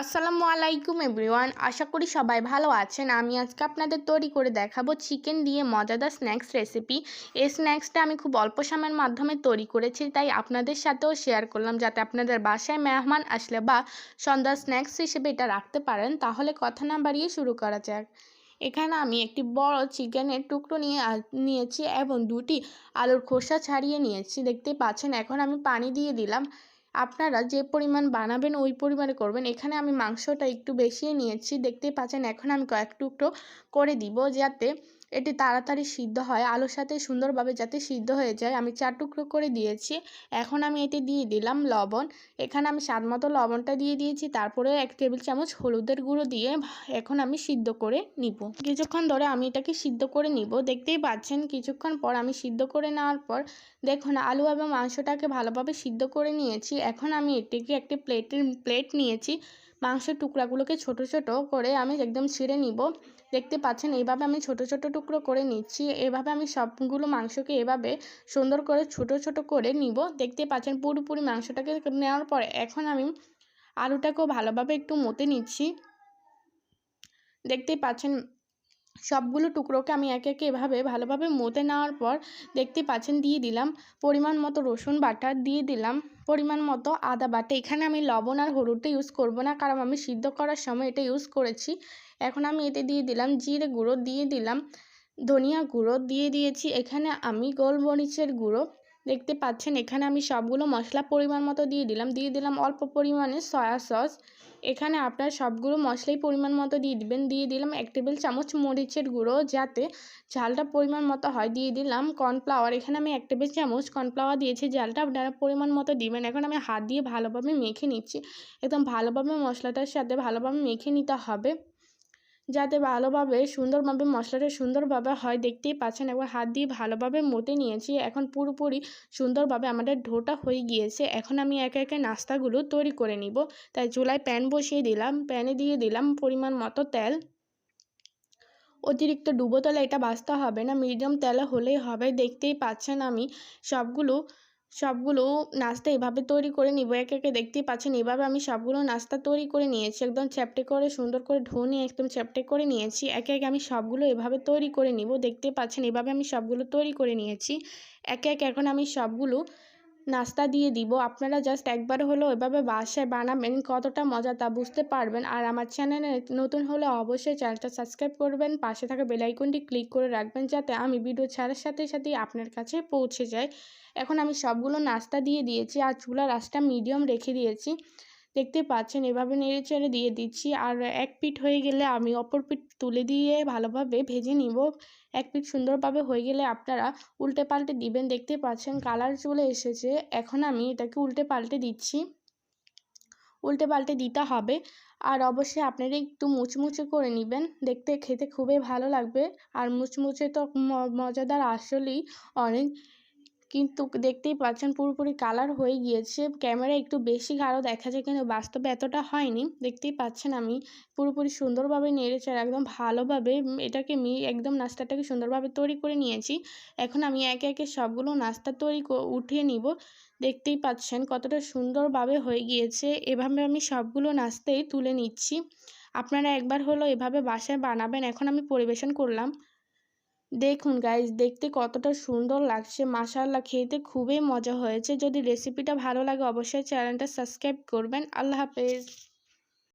আসসালামু আলাইকুম এভরিওয়ান, আশা করি সবাই ভালো আছেন। আমি আজকে আপনাদের তৈরি করে দেখাবো চিকেন দিয়ে মজাদার স্ন্যাক্স রেসিপি। এই স্ন্যাক্সটা আমি খুব অল্প সময়ের মাধ্যমে তৈরি করেছি, তাই আপনাদের সাথেও শেয়ার করলাম যাতে আপনাদের বাসায় মেহমান আসলে বা সন্ধ্যা স্ন্যাক্স হিসেবে এটা রাখতে পারেন। তাহলে কথা না বাড়িয়ে শুরু করা যাক। এখানে আমি একটি বড় চিকেনের টুকরো নিয়ে নিয়েছি এবং দুটি আলুর খোসা ছাড়িয়ে নিয়েছি। দেখতে পাচ্ছেন, এখন আমি পানি দিয়ে দিলাম। আপনারা যে পরিমাণ বানাবেন, ওই পরিমাণে করবেন। এখানে আমি মাংসটা একটু বেশিই নিয়েছি। দেখতেই পাচ্ছেন, এখন আমি কয়েক টুকরো করে দিব, যাতে এটি তাড়াতাড়ি সিদ্ধ হয়। আলুর সাথে সুন্দরভাবে যাতে সিদ্ধ হয়ে যায়, আমি চার টুকরো করে দিয়েছি। এখন আমি এটি দিয়ে দিলাম লবণ। এখানে আমি স্বাদ মতো লবণটা দিয়ে দিয়েছি। তারপরে এক টেবিল চামচ হলুদের গুঁড়ো দিয়ে এখন আমি সিদ্ধ করে নিব। কিছুক্ষণ ধরে আমি এটাকে সিদ্ধ করে নিব। দেখতেই পাচ্ছেন, কিছুক্ষণ পর আমি সিদ্ধ করে নেওয়ার পর দেখুন, আলু এবং মাংসটাকে ভালোভাবে সিদ্ধ করে নিয়েছি। এখন আমি এটিকে একটি প্লেটের, প্লেট নিয়েছি। মাংসের টুকরাগুলোকে ছোট ছোট করে আমি একদম ছিঁড়ে নিব। দেখতে পাচ্ছেন, এইভাবে আমি ছোট ছোট টুকরো করে নিচ্ছি। এভাবে আমি সবগুলো মাংসকে এভাবে সুন্দর করে ছোট ছোট করে নিব। দেখতে পাচ্ছেন, পুরোপুরি মাংসটাকে নেওয়ার পরে এখন আমি আলুটাকেও ভালোভাবে একটু মতে নিচ্ছি। দেখতেই পাচ্ছেন সবগুলো টুকরোকে আমি একে একে এভাবে ভালোভাবে মতে নেওয়ার পর দেখতে পাচ্ছেন দিয়ে দিলাম পরিমাণ মতো রসুন বাটা দিয়ে দিলাম পরিমাণ মতো আদা বাটা। এখানে আমি লবণ আর হলুদটা ইউজ করব না কারণ আমি সিদ্ধ করার সময় এটা ইউজ করেছি। এখন আমি এতে দিয়ে দিলাম জিরে গুঁড়ো দিয়ে দিলাম ধনিয়া গুঁড়ো দিয়ে দিয়েছি। এখানে আমি গোলমরিচের গুঁড়ো দেখতে পাচ্ছেন, এখানে আমি সবগুলো মশলা পরিমাণ মতো দিয়ে দিলাম। দিয়ে দিলাম অল্প পরিমাণে সয়া সস। এখানে আপনার সবগুলো মশলাই পরিমাণ মতো দিয়ে দিবেন। দিয়ে দিলাম এক টেবিল চামচ মরিচের গুঁড়ো, যাতে ঝালটা পরিমাণ মতো হয়। দিয়ে দিলাম কর্নফ্লাওয়ার। এখানে আমি এক টেবিল চামচ কর্নফ্লাওয়ার দিয়েছি। ঝালটা আপনারা পরিমাণ মতো দিবেন। এখন আমি হাত দিয়ে ভালোভাবে মেখে নিচ্ছি। একদম ভালোভাবে মশলাটার সাথে ভালোভাবে মেখে নিতে হবে। যাতে ভালোভাবে, সুন্দরভাবে, মশলাটা সুন্দরভাবে হয়, দেখতেই পাচ্ছেন। একবার হাত দিয়ে ভালোভাবে মতে নিয়েছি। এখন পুরোপুরি সুন্দরভাবে আমাদের ঢোটা হয়ে গিয়েছে। এখন আমি একে একে নাস্তাগুলো তৈরি করে নিব। তাই চুলায় প্যান বসিয়ে দিলাম। প্যানে দিয়ে দিলাম পরিমাণ মতো তেল। অতিরিক্ত ডুবো তেলে এটা বাঁচতে হবে না। মিডিয়াম তেলে হলেই হবে। দেখতেই পাচ্ছেন আমি সবগুলো সবগুলো নাস্তা এভাবে তৈরি করে নিব, একে একে দেখতেই পাচ্ছেন। এভাবে আমি সবগুলো নাস্তা তৈরি করে নিয়েছি, একদম চ্যাপটে করে, সুন্দর করে ঢো নিয়ে একদম চ্যাপটে করে নিয়েছি। একে একে আমি সবগুলো এভাবে তৈরি করে নিব, দেখতে পাচ্ছেন এভাবে আমি সবগুলো তৈরি করে নিয়েছি। একে একে এখন আমি সবগুলো নাস্তা দিয়ে দিব। আপনারা জাস্ট একবার হলেও এভাবে বাসায় বানাবেন, কতটা মজা তা বুঝতে পারবেন। আর আমার চ্যানেলে নতুন হলে অবশ্যই চ্যানেলটা সাবস্ক্রাইব করবেন, পাশে থাকা বেলাইকনটি ক্লিক করে রাখবেন যাতে আমি ভিডিও ছাড়ার সাথে সাথে আপনার কাছে পৌঁছে যায় এখন আমি সবগুলো নাস্তা দিয়ে দিয়েছি আর চুলার আঁচটা মিডিয়াম রেখে দিয়েছি। দেখতে পাচ্ছেন, এভাবে নেড়ে চেড়ে দিয়ে দিচ্ছি। আর এক পিঠ হয়ে গেলে আমি অপর পিঠ তুলে দিয়ে ভালোভাবে ভেজে নিব। এক পিঠ সুন্দরভাবে হয়ে গেলে আপনারা উল্টে পাল্টে দিবেন। দেখতে পাচ্ছেন, কালার চলে এসেছে। এখন আমি এটাকে উল্টে পাল্টে দিচ্ছি। উল্টে পাল্টে দিতে হবে। আর অবশ্যই আপনারা একটু মুচমুচে করে নেবেন। দেখতে খেতে খুবই ভালো লাগবে। আর মুচমুচে তো মজাদার আসলেই অনেক কিন্তু দেখতেই পাচ্ছেন পুরোপুরি কালার হয়ে গিয়েছে। ক্যামেরায় একটু বেশি গাঢ় দেখা যায় কিন্তু বাস্তবে এতটা হয়নি। দেখতেই পাচ্ছেন আমি পুরোপুরি সুন্দরভাবে নেড়েছে আর একদম ভালোভাবে এটাকে মি, একদম নাস্তাটাকে সুন্দরভাবে তৈরি করে নিয়েছি। এখন আমি একে একে সবগুলো নাস্তা তৈরি উঠিয়ে নিব। দেখতেই পাচ্ছেন কতটা সুন্দরভাবে হয়ে গিয়েছে। এভাবে আমি সবগুলো নাস্তাই তুলে নিচ্ছি। আপনারা একবার হলো এভাবে বাসায় বানাবেন। এখন আমি পরিবেশন করলাম। দেখুন গাইজ দেখতে কতটা সুন্দর লাগছে। মাসাল্লা খেতে খুবই মজা হয়েছে। যদি রেসিপিটা ভালো লাগে, অবশ্যই চ্যানেলটা সাবস্ক্রাইব করবেন। আল্লাহ হাফেজ।